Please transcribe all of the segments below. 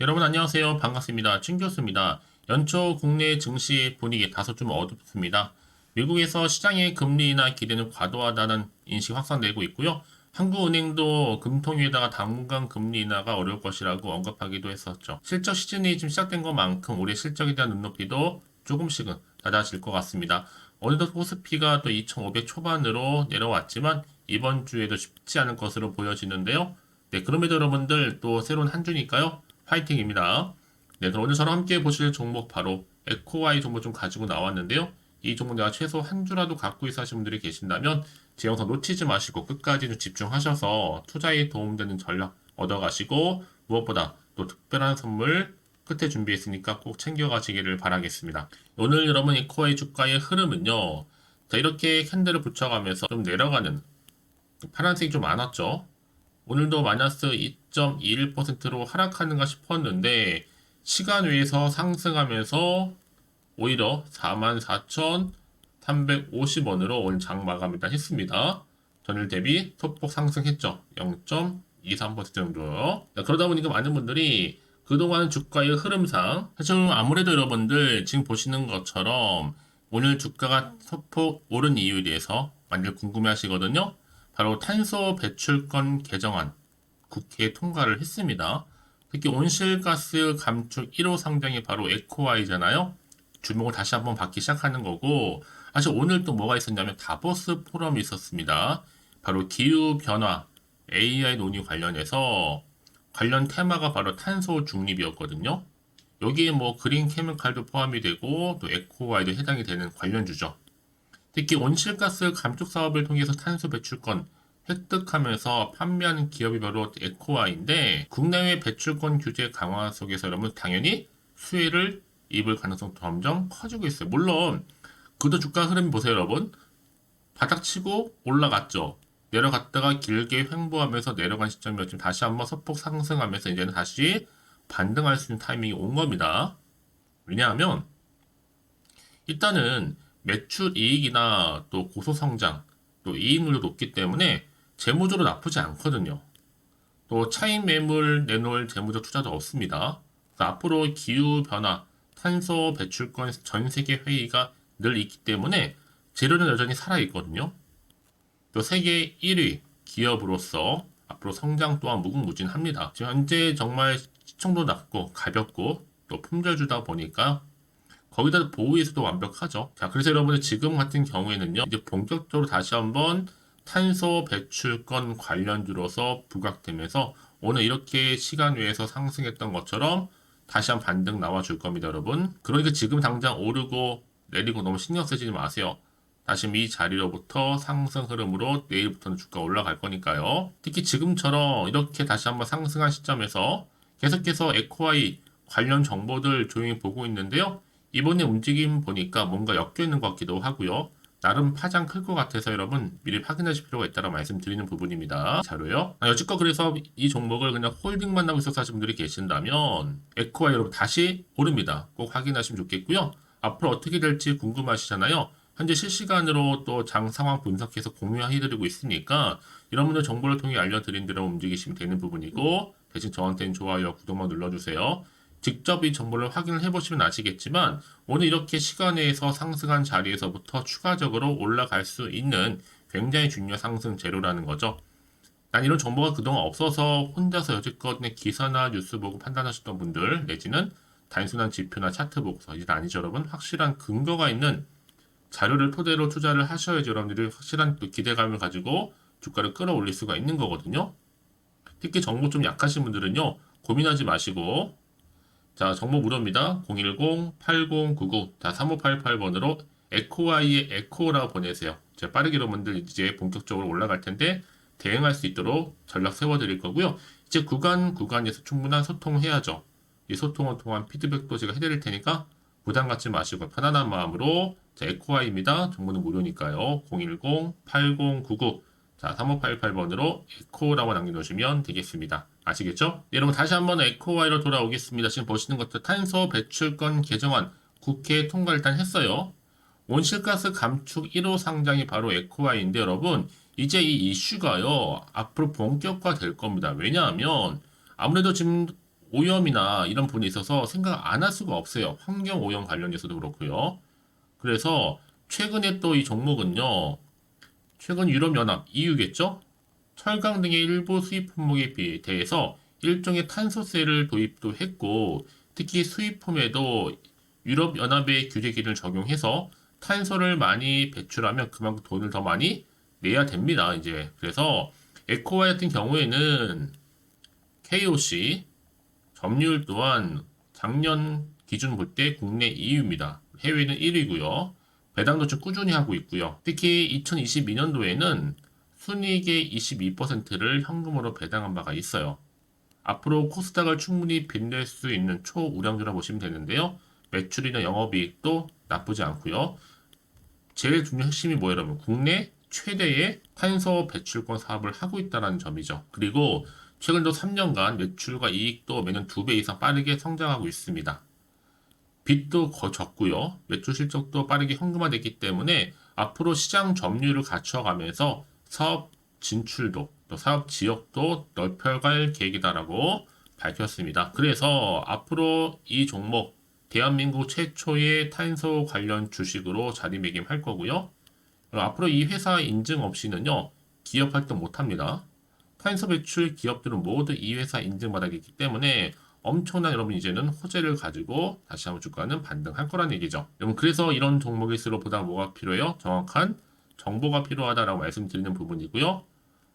여러분 안녕하세요. 반갑습니다. 친 교수입니다. 연초 국내 증시 분위기 다소 좀 어둡습니다. 미국에서 시장의 금리 인하 기대는 과도하다는 인식 확산되고 있고요. 한국은행도 금통위에다가 당분간 금리 인하가 어려울 것이라고 언급하기도 했었죠. 실적 시즌이 지금 시작된 것만큼 올해 실적에 대한 눈높이도 조금씩은 낮아질 것 같습니다. 어느덧 코스피가 또 2,500 초반으로 내려왔지만 이번 주에도 쉽지 않을 것으로 보여지는데요. 네, 그럼에도 여러분들 또 새로운 한 주니까요. 화이팅입니다. 네, 그럼 오늘 저랑 함께 보실 종목 바로 에코와이 종목 좀 가지고 나왔는데요. 이 종목 내가 최소 한 주라도 갖고 있어 하시는 분들이 계신다면 제 영상 놓치지 마시고 끝까지 좀 집중하셔서 투자에 도움되는 전략 얻어가시고 무엇보다 또 특별한 선물 끝에 준비했으니까 꼭 챙겨가시기를 바라겠습니다. 오늘 여러분 에코와이 주가의 흐름은요. 자, 이렇게 캔들을 붙여가면서 좀 내려가는 파란색이 좀 많았죠. 오늘도 마이너스 2.21%로 하락하는가 싶었는데 시간 외에서 상승하면서 오히려 44,350원으로 오늘 장 마감 일단 했습니다. 전일 대비 소폭 상승했죠. 0.23% 정도요. 자, 그러다 보니까 많은 분들이 그동안 주가의 흐름상 사실 아무래도 여러분들 지금 보시는 것처럼 오늘 주가가 소폭 오른 이유에 대해서 많이들 궁금해 하시거든요. 바로 탄소 배출권 개정안 국회 통과를 했습니다. 특히 온실가스 감축 1호 상장이 바로 에코와이잖아요. 주목을 다시 한번 받기 시작하는 거고 사실 오늘 또 뭐가 있었냐면 다보스 포럼이 있었습니다. 바로 기후 변화 AI 논의 관련해서 관련 테마가 바로 탄소 중립이었거든요. 여기에 뭐 그린 케미칼도 포함이 되고 또 에코와이도 해당이 되는 관련 주죠. 특히 온실가스 감축 사업을 통해서 탄소 배출권 획득하면서 판매하는 기업이 바로 에코와인데 국내외 배출권 규제 강화 속에서 여러분 당연히 수혜를 입을 가능성 점점 커지고 있어요. 물론 그도 주가 흐름 보세요, 여러분. 바닥치고 올라갔죠. 내려갔다가 길게 횡보하면서 내려간 시점이었지만 다시 한번 소폭 상승하면서 이제는 다시 반등할 수 있는 타이밍이 온 겁니다. 왜냐하면 일단은 매출 이익이나 또 고소 성장, 또 이익률도 높기 때문에 재무적으로 나쁘지 않거든요. 또 차익 매물 내놓을 재무적 투자도 없습니다. 앞으로 기후 변화, 탄소 배출권 전 세계 회의가 늘 있기 때문에 재료는 여전히 살아 있거든요. 또 세계 1위 기업으로서 앞으로 성장 또한 무궁무진합니다. 지금 현재 정말 시청도 낮고 가볍고 또 품절주다 보니까 거기다 보호에서도 완벽하죠. 자, 그래서 여러분들 지금 같은 경우에는요, 이제 본격적으로 다시 한번 탄소 배출권 관련주로서 부각되면서 오늘 이렇게 시간 외에서 상승했던 것처럼 다시 한 반등 나와줄 겁니다, 여러분. 그러니까 지금 당장 오르고 내리고 너무 신경 쓰지 마세요. 다시 이 자리로부터 상승 흐름으로 내일부터는 주가 올라갈 거니까요. 특히 지금처럼 이렇게 다시 한번 상승한 시점에서 계속해서 에코아이 관련 정보들 조용히 보고 있는데요. 이번에 움직임 보니까 뭔가 엮여 있는 것 같기도 하고요. 나름 파장 클 것 같아서 여러분 미리 확인하실 필요가 있다고 말씀드리는 부분입니다. 자료요. 아, 여지껏 그래서 이 종목을 그냥 홀딩만 하고 있어서 하신 분들이 계신다면 에코와 여러분 다시 오릅니다. 꼭 확인하시면 좋겠고요. 앞으로 어떻게 될지 궁금하시잖아요. 현재 실시간으로 또 장 상황 분석해서 공유해드리고 있으니까 여러분들 정보를 통해 알려드린 대로 움직이시면 되는 부분이고 대신 저한테는 좋아요, 구독만 눌러주세요. 직접 이 정보를 확인을 해보시면 아시겠지만 오늘 이렇게 시간 내에서 상승한 자리에서부터 추가적으로 올라갈 수 있는 굉장히 중요한 상승 재료라는 거죠. 난 이런 정보가 그동안 없어서 혼자서 여지껏 기사나 뉴스 보고 판단하셨던 분들 내지는 단순한 지표나 차트 보고서 이제 아니죠 여러분 확실한 근거가 있는 자료를 토대로 투자를 하셔야지 여러분들이 확실한 또 기대감을 가지고 주가를 끌어올릴 수가 있는 거거든요. 특히 정보 좀 약하신 분들은요 고민하지 마시고 자, 정보 무료입니다. 010-8099, 자, 3588번으로 에코와이의 에코라고 보내세요. 제가 빠르게 여러분들 이제 본격적으로 올라갈 텐데 대응할 수 있도록 전략 세워드릴 거고요. 이제 구간 구간에서 충분한 소통해야죠. 이 소통을 통한 피드백도 제가 해드릴 테니까 부담 갖지 마시고 편안한 마음으로 자, 에코와이입니다. 정보는 무료니까요. 010-8099, 자, 3588번으로 에코라고 남겨놓으시면 되겠습니다. 아시겠죠? 네, 여러분 다시 한번 에코와이로 돌아오겠습니다. 지금 보시는 것들 탄소 배출권 개정안 국회 통과 일단 했어요. 온실가스 감축 1호 상장이 바로 에코와이인데 여러분 이제 이 이슈가요 앞으로 본격화 될 겁니다. 왜냐하면 아무래도 지금 오염이나 이런 부분에 있어서 생각 안 할 수가 없어요. 환경 오염 관련해서도 그렇고요. 그래서 최근에 또 이 종목은요. 최근 유럽연합 EU겠죠? 철강 등의 일부 수입 품목에 비- 대해서 일종의 탄소세를 도입도 했고 특히 수입 품에도 유럽연합의 규제 기준을 적용해서 탄소를 많이 배출하면 그만큼 돈을 더 많이 내야 됩니다. 이제 그래서 에코와 같은 경우에는 KOC 점유율 또한 작년 기준 볼 때 국내 2위입니다. 해외는 1위고요. 배당도 좀 꾸준히 하고 있고요. 특히 2022년도에는 순이익의 22%를 현금으로 배당한 바가 있어요. 앞으로 코스닥을 충분히 빛낼 수 있는 초우량주라 보시면 되는데요. 매출이나 영업이익도 나쁘지 않고요. 제일 중요한 핵심이 뭐예요, 여러분? 국내 최대의 탄소 배출권 사업을 하고 있다는 점이죠. 그리고 최근 도 3년간 매출과 이익도 매년 2배 이상 빠르게 성장하고 있습니다. 빚도 거 적고요. 매출 실적도 빠르게 현금화됐기 때문에 앞으로 시장 점유율을 갖춰가면서 사업 진출도 또 사업 지역도 넓혀갈 계획이다라고 밝혔습니다. 그래서 앞으로 이 종목 대한민국 최초의 탄소 관련 주식으로 자리매김할 거고요. 앞으로 이 회사 인증 없이는요 기업 활동 못합니다. 탄소 배출 기업들은 모두 이 회사 인증받아야 되기 때문에 엄청난 여러분 이제는 호재를 가지고 다시 한번 주가는 반등할 거란 얘기죠. 여러분 그래서 이런 종목일수록 보다 뭐가 필요해요? 정확한 정보가 필요하다라고 말씀드리는 부분이고요.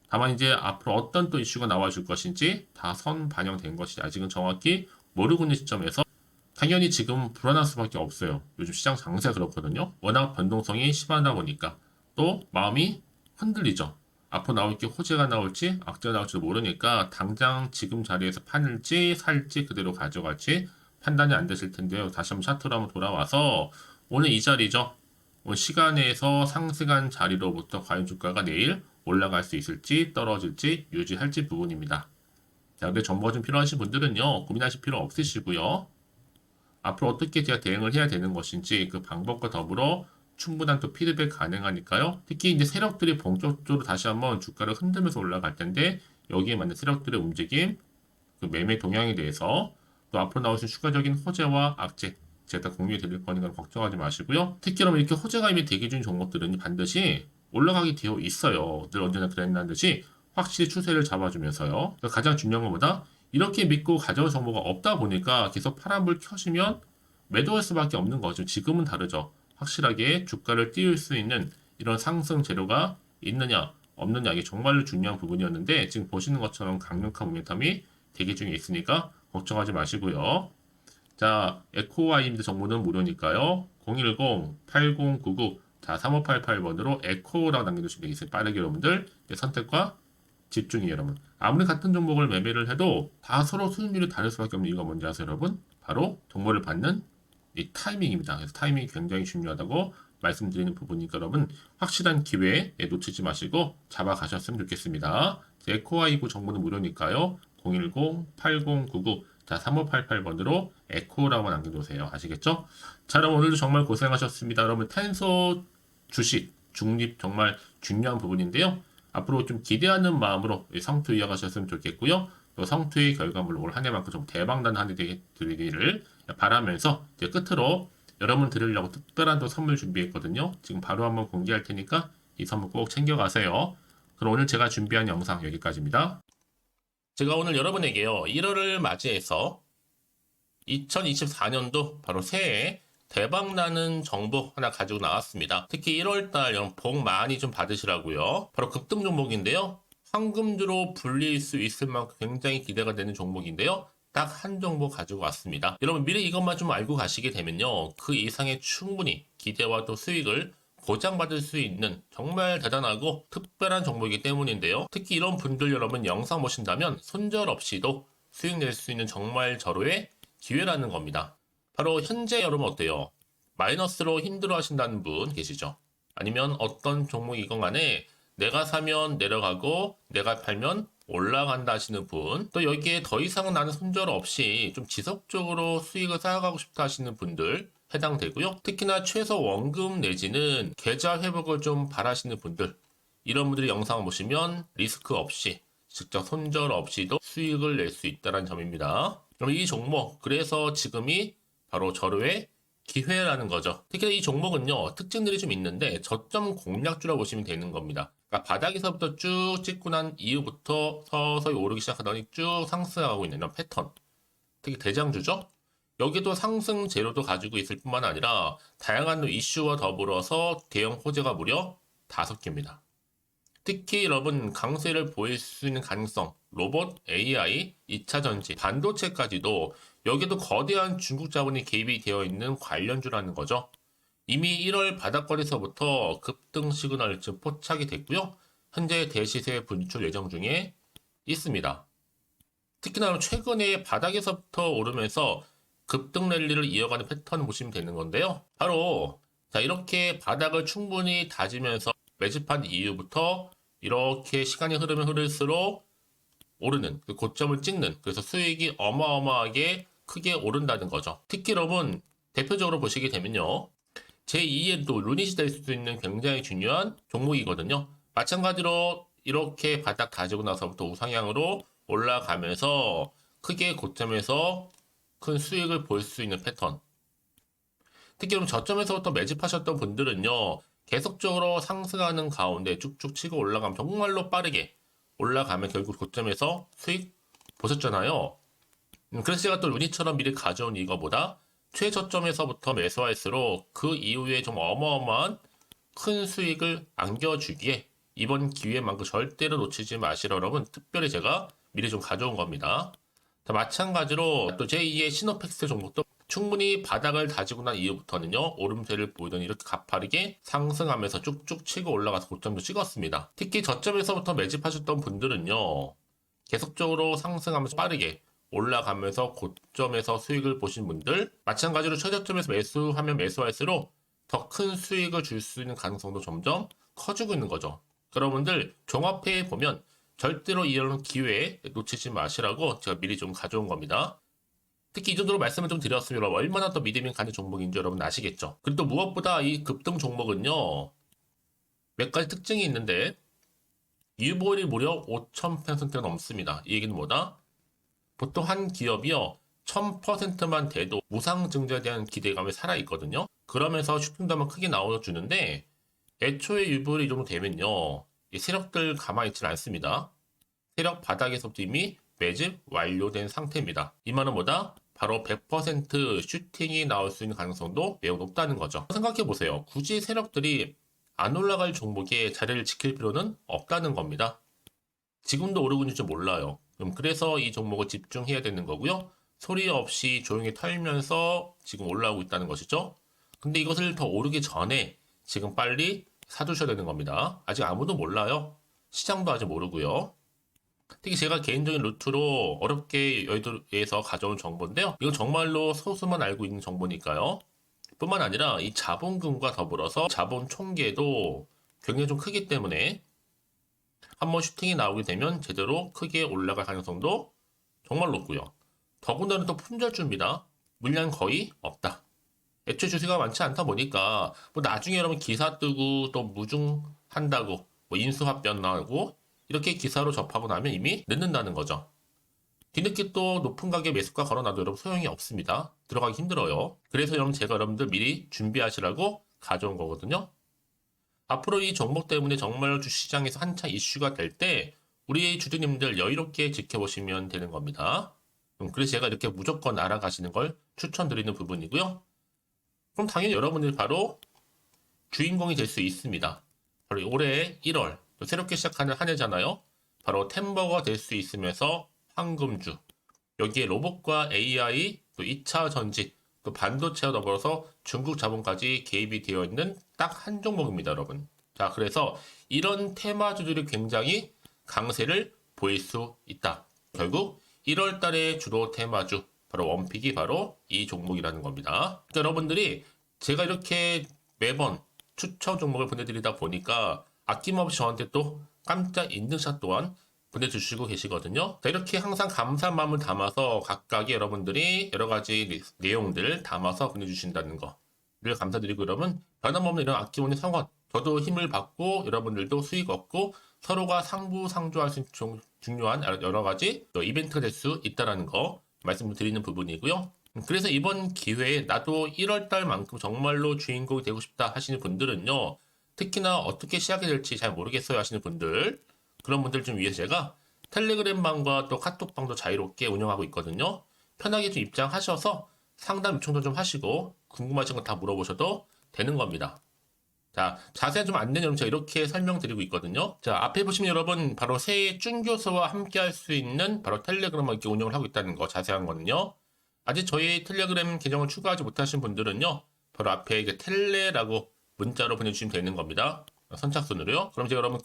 다만 이제 앞으로 어떤 또 이슈가 나와줄 것인지 다 선 반영된 것이 아직은 정확히 모르고 있는 시점에서 당연히 지금 불안할 수밖에 없어요. 요즘 시장 장세가 그렇거든요. 워낙 변동성이 심하다 보니까 또 마음이 흔들리죠. 앞으로 나올 게 호재가 나올지 악재가 나올지도 모르니까 당장 지금 자리에서 팔지 살지 그대로 가져갈지 판단이 안 되실 텐데요. 다시 한번 차트로 한번 돌아와서 오늘 이 자리죠. 오늘 시간에서 상승한 자리로부터 과연 주가가 내일 올라갈 수 있을지 떨어질지 유지할지 부분입니다. 자, 근데 정보가 좀 필요하신 분들은요, 고민하실 필요 없으시고요. 앞으로 어떻게 제가 대응을 해야 되는 것인지 그 방법과 더불어 충분한 또 피드백 가능하니까요. 특히 이제 세력들이 본격적으로 다시 한번 주가를 흔들면서 올라갈 텐데 여기에 맞는 세력들의 움직임, 그 매매 동향에 대해서 또 앞으로 있는 추가적인 호재와 악재 제가 다 공유해 드릴 거니까 걱정하지 마시고요. 특히 여러분 이렇게 호재가 이미 대기 중인 종목들은 반드시 올라가게 되어 있어요. 늘 언제나 그랬는 듯이 확실히 추세를 잡아주면서요. 그러니까 가장 중요한 것보다 이렇게 믿고 가져올 정보가 없다 보니까 계속 파란불 켜시면 매도할 수밖에 없는 거죠. 지금은 다르죠. 확실하게 주가를 띄울 수 있는 이런 상승 재료가 있느냐 없느냐 이게 정말로 중요한 부분이었는데 지금 보시는 것처럼 강력한 모멘텀이 대기 중에 있으니까 걱정하지 마시고요. 자, 에코와이미드 정보는 무료니까요. 010-8099 자, 3588번으로 에코라고 남겨주시면 되겠어요. 빠르게 여러분들 선택과 집중이 여러분. 아무리 같은 종목을 매매를 해도 다 서로 수익률이 다를 수밖에 없는 이유가 뭔지 아세요, 여러분? 바로 정보를 받는 이 타이밍입니다. 그래서 타이밍이 굉장히 중요하다고 말씀드리는 부분이니까 여러분 확실한 기회 에 놓치지 마시고 잡아가셨으면 좋겠습니다. 에코와2구 정보는 무료니까요. 010-8099 자, 3588번으로 에코라고 남겨놓으세요. 아시겠죠? 자, 여러분 오늘도 정말 고생하셨습니다. 여러분 탄소 주식, 중립 정말 중요한 부분인데요. 앞으로 좀 기대하는 마음으로 이 성투 이어가셨으면 좋겠고요. 또 성투의 결과물로 올 한 해만큼 좀 대박난 한 해 되기를 바라면서 이제 끝으로 여러분 드리려고 특별한 또 선물 준비했거든요. 지금 바로 한번 공개할 테니까 이 선물 꼭 챙겨가세요. 그럼 오늘 제가 준비한 영상 여기까지입니다. 제가 오늘 여러분에게요. 1월을 맞이해서 2024년도 바로 새해 대박나는 정보 하나 가지고 나왔습니다. 특히 1월달 복 많이 좀 받으시라고요. 바로 급등 종목인데요. 황금주로 불릴 수 있을 만큼 굉장히 기대가 되는 종목인데요. 딱한 종목 가지고 왔습니다. 여러분 미리 이것만 좀 알고 가시게 되면요. 그 이상의 충분히 기대와 또 수익을 보장받을 수 있는 정말 대단하고 특별한 종목이기 때문인데요. 특히 이런 분들 여러분 영상 보신다면 손절 없이도 수익 낼 수 있는 정말 절호의 기회라는 겁니다. 바로 현재 여러분 어때요? 마이너스로 힘들어 하신다는 분 계시죠? 아니면 어떤 종목이건 간에 내가 사면 내려가고 내가 팔면 올라간다 하시는 분, 또 여기에 더 이상은 나는 손절 없이 좀 지속적으로 수익을 쌓아가고 싶다 하시는 분들 해당되고요. 특히나 최소 원금 내지는 계좌 회복을 좀 바라시는 분들, 이런 분들이 영상을 보시면 리스크 없이 직접 손절 없이도 수익을 낼 수 있다는 점입니다. 그럼 이 종목, 그래서 지금이 바로 절호의 기회라는 거죠. 특히 이 종목은요, 특징들이 좀 있는데 저점 공략주라고 보시면 되는 겁니다. 그러니까 바닥에서부터 쭉 찍고 난 이후부터 서서히 오르기 시작하더니 쭉 상승하고 있는 이런 패턴. 특히 대장주죠? 여기도 상승 재료도 가지고 있을 뿐만 아니라 다양한 이슈와 더불어서 대형 호재가 무려 다섯 개입니다. 특히 여러분 강세를 보일 수 있는 가능성, 로봇, AI, 2차 전지, 반도체까지도 여기도 거대한 중국 자본이 개입이 되어 있는 관련주라는 거죠. 이미 1월 바닥거리서부터 급등 시그널 즉 포착이 됐고요. 현재 대시세 분출 예정 중에 있습니다. 특히나 최근에 바닥에서부터 오르면서 급등 랠리를 이어가는 패턴을 보시면 되는 건데요. 바로 자 이렇게 바닥을 충분히 다지면서 매집한 이후부터 이렇게 시간이 흐르면 흐를수록 오르는 그 고점을 찍는 그래서 수익이 어마어마하게 크게 오른다는 거죠. 특히 여러분 대표적으로 보시게 되면요. 제2의 또 루닛이 될 수도 있는 굉장히 중요한 종목이거든요. 마찬가지로 이렇게 바닥 다지고 나서부터 우상향으로 올라가면서 크게 고점에서 큰 수익을 볼 수 있는 패턴. 특히 그럼 저점에서부터 매집하셨던 분들은요, 계속적으로 상승하는 가운데 쭉쭉 치고 올라가면 정말로 빠르게 올라가면 결국 고점에서 수익 보셨잖아요. 음, 그래서 제가 또 루니처럼 미리 가져온 이거보다 최저점에서부터 매수할수록 그 이후에 좀 어마어마한 큰 수익을 안겨주기에 이번 기회만큼 절대로 놓치지 마시라 여러분 특별히 제가 미리 좀 가져온 겁니다. 자, 마찬가지로 또 제2의 시노팩스 종목도 충분히 바닥을 다지고 난 이후부터는요 오름세를 보이더니 이렇게 가파르게 상승하면서 쭉쭉 치고 올라가서 고점도 찍었습니다. 특히 저점에서부터 매집하셨던 분들은요 계속적으로 상승하면서 빠르게 올라가면서 고점에서 수익을 보신 분들 마찬가지로 최저점에서 매수하면 매수할수록 더 큰 수익을 줄 수 있는 가능성도 점점 커지고 있는 거죠. 여러분들 종합해 보면 절대로 이런 기회에 놓치지 마시라고 제가 미리 좀 가져온 겁니다. 특히 이 정도로 말씀을 좀 드렸으면 얼마나 더 믿음이 가는 종목인지 여러분 아시겠죠? 그리고 또 무엇보다 이 급등 종목은요 몇 가지 특징이 있는데 유보율이 무려 5,000%가 넘습니다. 이 얘기는 뭐다? 보통 한 기업이요 1000%만 돼도 무상 증자에 대한 기대감이 살아있거든요. 그러면서 슈팅도 크게 나와주는데 애초에 유보율이 이 정도 되면요 이 세력들 가만히 있지 않습니다. 세력 바닥에서부터 이미 매집 완료된 상태입니다. 이 말은 뭐다? 바로 100% 슈팅이 나올 수 있는 가능성도 매우 높다는 거죠. 생각해 보세요. 굳이 세력들이 안 올라갈 종목에 자리를 지킬 필요는 없다는 겁니다. 지금도 오르고 있는지 몰라요. 그럼 그래서 이 종목을 집중해야 되는 거고요. 소리 없이 조용히 털면서 지금 올라오고 있다는 것이죠. 근데 이것을 더 오르기 전에 지금 빨리 사두셔야 되는 겁니다. 아직 아무도 몰라요. 시장도 아직 모르고요. 특히 제가 개인적인 루트로 어렵게 여의도에서 가져온 정보인데요. 이건 정말로 소수만 알고 있는 정보니까요. 뿐만 아니라 이 자본금과 더불어서 자본 총계도 굉장히 좀 크기 때문에 한번 슈팅이 나오게 되면 제대로 크게 올라갈 가능성도 정말 높고요. 더군다나 또 품절주입니다. 물량 거의 없다. 애초에 주식가 많지 않다 보니까 뭐 나중에 여러분 기사 뜨고 또 무중한다고 뭐 인수합병 나오고 이렇게 기사로 접하고 나면 이미 늦는다는 거죠. 뒤늦게 또 높은 가격 매수가 걸어놔도 여러분 소용이 없습니다. 들어가기 힘들어요. 그래서 여러분 제가 여러분들 미리 준비하시라고 가져온 거거든요. 앞으로 이 종목 때문에 정말 주시장에서 한차 이슈가 될 때 우리 주주님들 여유롭게 지켜보시면 되는 겁니다. 음, 그래서 제가 이렇게 무조건 알아가시는 걸 추천드리는 부분이고요. 그럼 당연히 여러분들이 바로 주인공이 될 수 있습니다. 바로 올해 1월 또 새롭게 시작하는 한 해잖아요. 바로 템버가 될 수 있으면서 황금주 여기에 로봇과 AI 또 2차 전지 또 반도체와 더불어서 중국 자본까지 개입이 되어 있는 딱 한 종목입니다, 여러분. 자, 그래서 이런 테마주들이 굉장히 강세를 보일 수 있다. 결국 1월 달에 주로 테마주 바로 원픽이 바로 이 종목이라는 겁니다. 그러니까 여러분들이 제가 이렇게 매번 추천 종목을 보내드리다 보니까 아낌없이 저한테 또 깜짝 인증샷 또한 보내주시고 계시거든요. 자, 이렇게 항상 감사한 마음을 담아서 각각의 여러분들이 여러 가지 내용들 담아서 보내주신다는 거. 늘 감사드리고 여러분 변함없는 이런 아낌없는 성원 저도 힘을 받고 여러분들도 수익 얻고 서로가 상부상조할 수 있는 중- 중요한 여러 가지 또 이벤트가 될 수 있다는 거 말씀드리는 부분이고요. 그래서 이번 기회에 나도 1월달만큼 정말로 주인공이 되고 싶다 하시는 분들은요. 특히나 어떻게 시작이 될지 잘 모르겠어요 하시는 분들 그런 분들 좀 위해서 제가 텔레그램방과 또 카톡방도 자유롭게 운영하고 있거든요. 편하게 좀 입장하셔서 상담 요청도 좀 하시고 궁금하신 거 다 물어보셔도 되는 겁니다. 자, 자세한 좀 안내는 제가 이렇게 설명드리고 있거든요. 자, 앞에 보시면 여러분 바로 새해 쭌교수와 함께 할 수 있는 바로 텔레그램을 이렇게 운영을 하고 있다는 거 자세한 거는요. 아직 저희 텔레그램 계정을 추가하지 못하신 분들은요. 바로 앞에 이게 텔레라고 문자로 보내주시면 되는 겁니다. 선착순으로요. 그럼 제가 여러분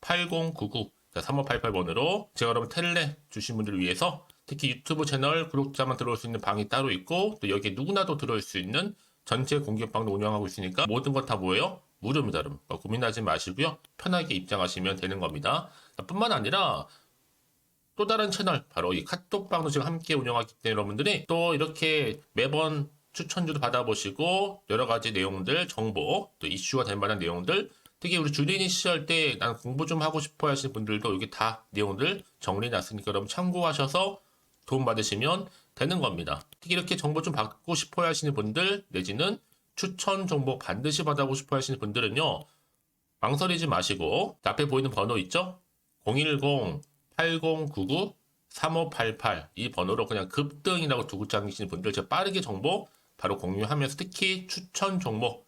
010-8099 3588번으로 제가 여러분 텔레 주신 분들을 위해서 특히 유튜브 채널 구독자만 들어올 수 있는 방이 따로 있고 또 여기에 누구나도 들어올 수 있는 전체 공개방도 운영하고 있으니까 모든 것다 뭐예요? 무료입니다, 여러분. 어, 고민하지 마시고요. 편하게 입장하시면 되는 겁니다. 뿐만 아니라 또 다른 채널 바로 이 카톡방도 지금 함께 운영하기 때문에 여러분들이 또 이렇게 매번 추천주도 받아보시고 여러 가지 내용들 정보 또 이슈가 될 만한 내용들 특히 우리 주린이 시절 때 난 공부 좀 하고 싶어 하시는 분들도 여기 다 내용들 정리해 놨으니까 여러분 참고하셔서 도움 받으시면 되는 겁니다. 특히 이렇게 정보 좀 받고 싶어 하시는 분들 내지는 추천 정보 반드시 받아보고 싶어 하시는 분들은요. 망설이지 마시고 앞에 보이는 번호 있죠? 010-8099-3588 이 번호로 그냥 급등이라고 두고 잠기시는 분들 제가 빠르게 정보 바로 공유하면서 특히 추천 종목